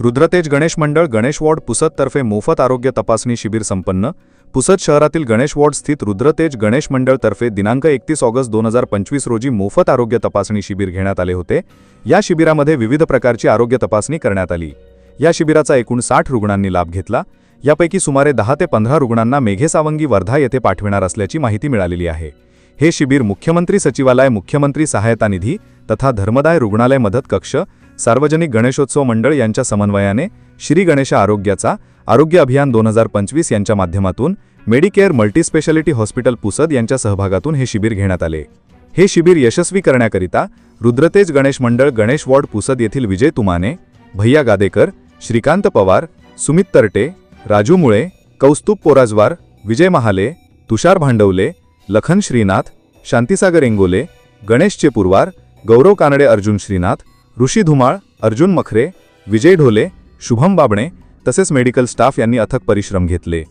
रुद्रतेज गणेश मंडळ गणेश वॉर्ड पुसदतर्फे मोफत आरोग्य तपासणी शिबिर संपन्न. पुसद शहरातील गणेश वॉर्ड स्थित रुद्रतेज गणेश मंडळ तर्फे दिनांक एकतीस ऑगस्ट दोन हजार पंचवीस रोजी मोफत आरोग्य तपासणी शिबिर घेण्यात आले होते. या शिबिरामध्ये विविध प्रकारची आरोग्य तपासणी करण्यात आली. या शिबिराचा एकूण साठ रुग्णांनी लाभ घेतला. यापैकी सुमारे दहा ते पंधरा रुग्णांना मेघेसावंगी वर्धा येथे पाठविणार असल्याची माहिती मिळालेली आहे. हे शिबिर मुख्यमंत्री सचिवालय मुख्यमंत्री सहायता निधी तथा धर्मदाय रुग्णालय मदत कक्ष सार्वजनिक गणेशोत्सव मंडळ यांच्या समन्वयाने श्री गणेश आरोग्याचा आरोग्य अभियान दोन हजार पंचवीस यांच्या माध्यमातून मेडिकेअर मल्टीस्पेशालिटी हॉस्पिटल पुसद यांच्या सहभागातून हे शिबिर घेण्यात आले. हे शिबिर यशस्वी करण्याकरिता रुद्रतेज गणेश मंडळ गणेश वॉर्ड पुसद येथील विजय तुमाने भैया गादेकर श्रीकांत पवार सुमित तरटे राजू मुळे कौस्तुभ पोराजवार विजय महाले तुषार भांडवले लखन श्रीनाथ शांतीसागर इंगोले गणेश चेपुरवार गौरव कानडे अर्जुन श्रीनाथ ऋषी धुमाळ अर्जुन मखरे विजय ढोले शुभम बाबणे तसेच मेडिकल स्टाफ यांनी अथक परिश्रम घेतले.